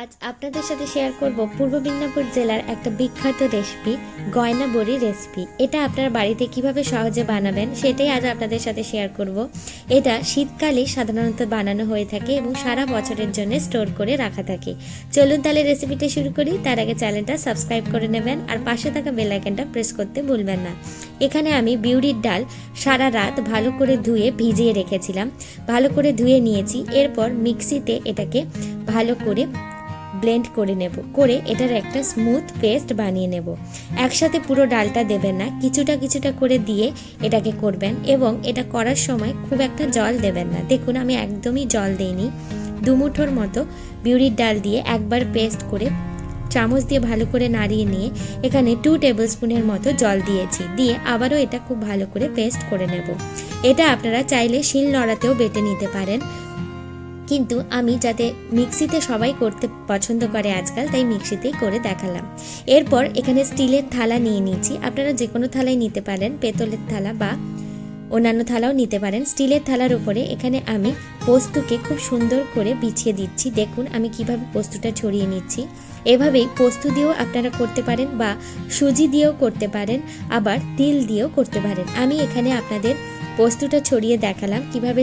আজ আপনাদের সাথে শেয়ার করব পূর্ব মিদনাপুর জেলার একটা বিখ্যাত রেসিপি গয়না বড়ি রেসিপি এটা আপনার বাড়িতে কীভাবে সহজে বানাবেন সেটাই আজ আপনাদের সাথে শেয়ার করব। এটা শীতকালে সাধারণত বানানো হয়ে থাকে এবং সারা বছরের জন্য স্টোর করে রাখা থাকে। চলুন তাহলে রেসিপিটা শুরু করি। তার আগে চ্যানেলটা সাবস্ক্রাইব করে নেবেন আর পাশে থাকা বেল আইকনটা প্রেস করতে ভুলবেন না। এখানে আমি বিউরির ডাল সারা রাত ভালো করে ধুয়ে ভিজিয়ে রেখেছিলাম। ভালো করে ধুয়ে নিয়েছি। এরপর মিক্সিতে এটাকে ভালো করে ব্লেন্ড করে নেব। করে এটার একটা স্মুথ পেস্ট বানিয়ে নেব। একসাথে পুরো ডালটা দেবেন না। কিছুটা কিছুটা করে দিয়ে এটাকে করবেন এবং এটা করার সময় খুব একটা জল দেবেন না। দেখুন, আমি একদমই জল দেইনি। দুমুঠোর মতো বিউরির ডাল দিয়ে একবার পেস্ট করে চামচ দিয়ে ভালো করে নাড়িয়ে নিয়ে এখানে টু টেবিল স্পুনের মতো জল দিয়েছি। দিয়ে আবারও এটা খুব ভালো করে পেস্ট করে নেব। এটা আপনারা চাইলে শিল নড়াতেও বেটে নিতে পারেন। কিন্তু আমি যাতে মিক্সিতে সবাই করতে পছন্দ করে আজকাল, তাই মিক্সিতেই করে দেখালাম। এরপর এখানে স্টিলের থালা নিয়ে নিয়েছি। আপনারা যে কোনো থালাই নিতে পারেন, পেতলের থালা বা অন্যান্য থালাও নিতে পারেন। স্টিলের থালার উপরে এখানে আমি পোস্তকে খুব সুন্দর করে বিছিয়ে দিচ্ছি। দেখুন আমি কীভাবে পোস্তটা ছড়িয়ে নিচ্ছি। এভাবেই পোস্ত দিয়েও আপনারা করতে পারেন বা সুজি দিয়েও করতে পারেন, আবার তিল দিয়েও করতে পারেন। আমি এখানে আপনাদের পোস্তটা ছড়িয়ে দেখালাম কীভাবে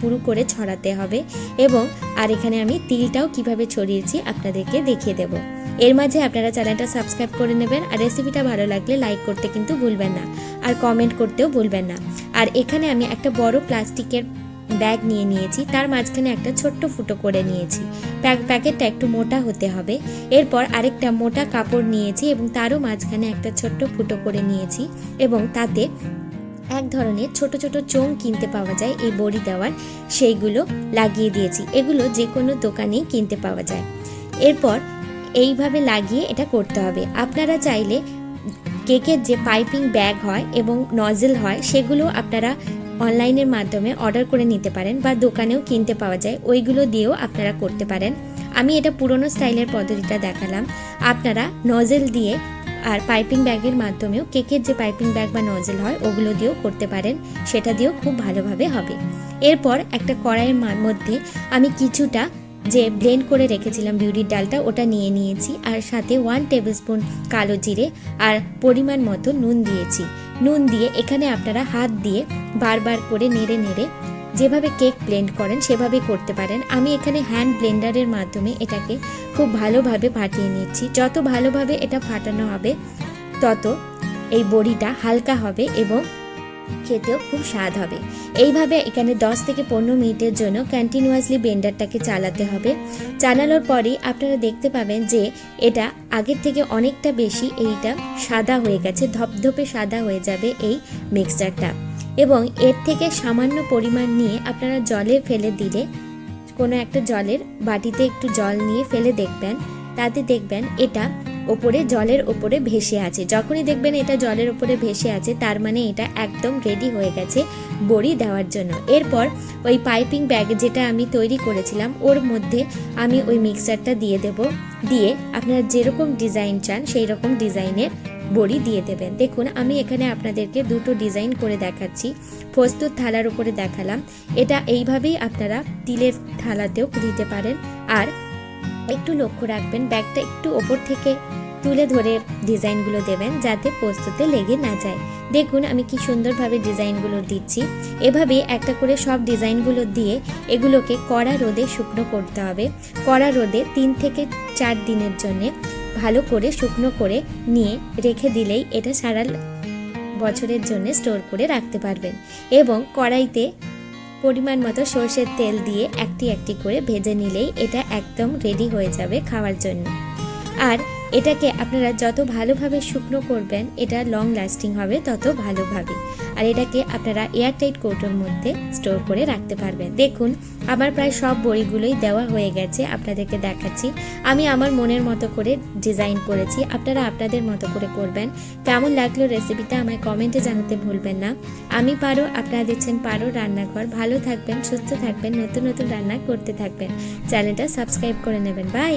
পুরো করে ছড়াতে হবে এবং, আর এখানে আমি তিলটাও কীভাবে ছড়িয়েছি আপনাদেরকে দেখিয়ে দেব। এর মাঝে আপনারা চ্যানেলটা সাবস্ক্রাইব করে নেবেন আর রেসিপিটা ভালো লাগলে লাইক করতে কিন্তু ভুলবেন না আর কমেন্ট করতেও ভুলবেন না। আর এখানে আমি একটা বড় প্লাস্টিকের ব্যাগ নিয়ে নিয়েছি, তার মাঝখানে একটা ছোট্ট ফুটো করে নিয়েছি। প্যাক- প্যাকেটটা একটু মোটা হতে হবে। এরপর আরেকটা মোটা কাপড় নিয়েছি এবং তারও মাঝখানে একটা ছোট্ট ফুটো করে নিয়েছি এবং তাতে এক ধরনের ছোট ছোট চোং কিনতে পাওয়া যায় এই বড়ি দেওয়ার। সেইগুলো লাগিয়ে দিয়েছি। এগুলো যে কোনো দোকানেই কিনতে পাওয়া যায়। এরপর এইভাবে লাগিয়ে এটা করতে হবে। আপনারা চাইলে কেকের যে পাইপিং ব্যাগ হয় এবং নজেল হয়, সেগুলো আপনারা অনলাইনের মাধ্যমে অর্ডার করে নিতে পারেন বা দোকানেও কিনতে পাওয়া যায়। ওইগুলো দিয়েও আপনারা করতে পারেন। আমি এটা পুরনো স্টাইলের পদ্ধতিটা দেখালাম। আপনারা নজেল দিয়ে আর পাইপিং ব্যাগের মাধ্যমেও কেকের যে পাইপিং ব্যাগ বা নজেল হয়, ওগুলো দিয়েও করতে পারেন। সেটা দিয়েও খুব ভালোভাবে হবে। এরপর একটা কড়াইয়ের মধ্যে আমি কিছুটা যে ব্লেন্ড করে রেখেছিলাম বিউরির ডালটা, ওটা নিয়ে নিয়েছি আর সাথে ওয়ান টেবিল স্পুন কালো জিরে আর পরিমাণ মতো নুন দিয়েছি। নুন দিয়ে এখানে আপনারা হাত দিয়ে বারবার করে নেড়ে নেড়ে যেভাবে কেক ব্লেন্ড করেন সেভাবে করতে পারেন। আমি এখানে হ্যান্ড ব্লেন্ডারের মাধ্যমে এটাকে খুব ভালোভাবে ফাটিয়ে নিচ্ছি। যত ভালোভাবে এটা ফাটানো হবে, তত এই বড়িটা হালকা হবে এবং খেতেও খুব স্বাদ হবে। এইভাবে এখানে 10 থেকে পনেরো মিনিটের জন্য কন্টিনিউয়াসলি ব্লেন্ডারটাকে চালাতে হবে। চালানোর পরেই আপনারা দেখতে পাবেন যে এটা আগের থেকে অনেকটা বেশি এইটা সাদা হয়ে গেছে, ধপধপে সাদা হয়ে যাবে এই মিক্সচারটা এবং এর থেকে সামান্য পরিমাণ নিয়ে আপনারা জলে ফেলে দিলে কোনো একটা জলের বাটিতে একটু জল নিয়ে ফেলে দেখবেন, তাতে দেখবেন এটা ওপরে, জলের ওপরে ভেসে আছে। যখনই দেখবেন এটা জলের ওপরে ভেসে আছে, তার মানে এটা একদম রেডি হয়ে গেছে বড়ি দেওয়ার জন্য। এরপর ওই পাইপিং ব্যাগ যেটা আমি তৈরি করেছিলাম, ওর মধ্যে আমি ওই মিক্সারটা দিয়ে দেব। দিয়ে আপনারা যেরকম ডিজাইন চান সেই রকম ডিজাইনের বড়ি দিয়ে দেবেন। দেখুন, আমি এখানে আপনাদেরকে দুটো ডিজাইন করে দেখাচ্ছি। প্রস্তুত থালার উপরে দেখালাম। এটা এইভাবেই আপনারা তিলের থালাতেও দিতে পারেন। আর একটু লক্ষ্য রাখবেন, ব্যাগটা একটু ওপর থেকে তুলে ধরে ডিজাইনগুলো দেবেন যাতে পোস্ততে লেগে না যায়। দেখুন, আমি কি সুন্দরভাবে ডিজাইনগুলো দিচ্ছি। এভাবে একটা করে সব ডিজাইনগুলো দিয়ে এগুলোকে কড়া রোদে শুকনো করতে হবে। কড়া রোদে তিন থেকে চার দিনের জন্যে ভালো করে শুকনো করে নিয়ে রেখে দিলেই এটা সারা বছরের জন্য স্টোর করে রাখতে পারবেন। এবং কড়াইতে পরিমাণ মতো সর্ষের তেল দিয়ে একটি একটি করে ভেজে নিলেই এটা একদম রেডি হয়ে যাবে খাওয়ার জন্য। আর এটাকে আপনারা যত ভালোভাবে শুকনো করবেন, এটা লং লাস্টিং হবে, তত ভালোভাবে আর এটাকে আপনারা এয়ারটাইট কৌটোর মধ্যে স্টোর করে রাখতে পারবেন। দেখুন, আমার প্রায় সব বড়িগুলোই দেওয়া হয়ে গেছে, আপনাদেরকে দেখাচ্ছি। আমি আমার মনের মতো করে ডিজাইন করেছি, আপনারা আপনাদের মতো করে করবেন। কেমন লাগল রেসিপিটা আমায় কমেন্টে জানাতে ভুলবেন না। আমি পারো, আপনারা দেখছেন পারো রান্নাঘর। ভালো থাকবেন, সুস্থ থাকবেন, নতুন নতুন রান্না করতে থাকবেন। চ্যানেলটা সাবস্ক্রাইব করে নেবেন। বাই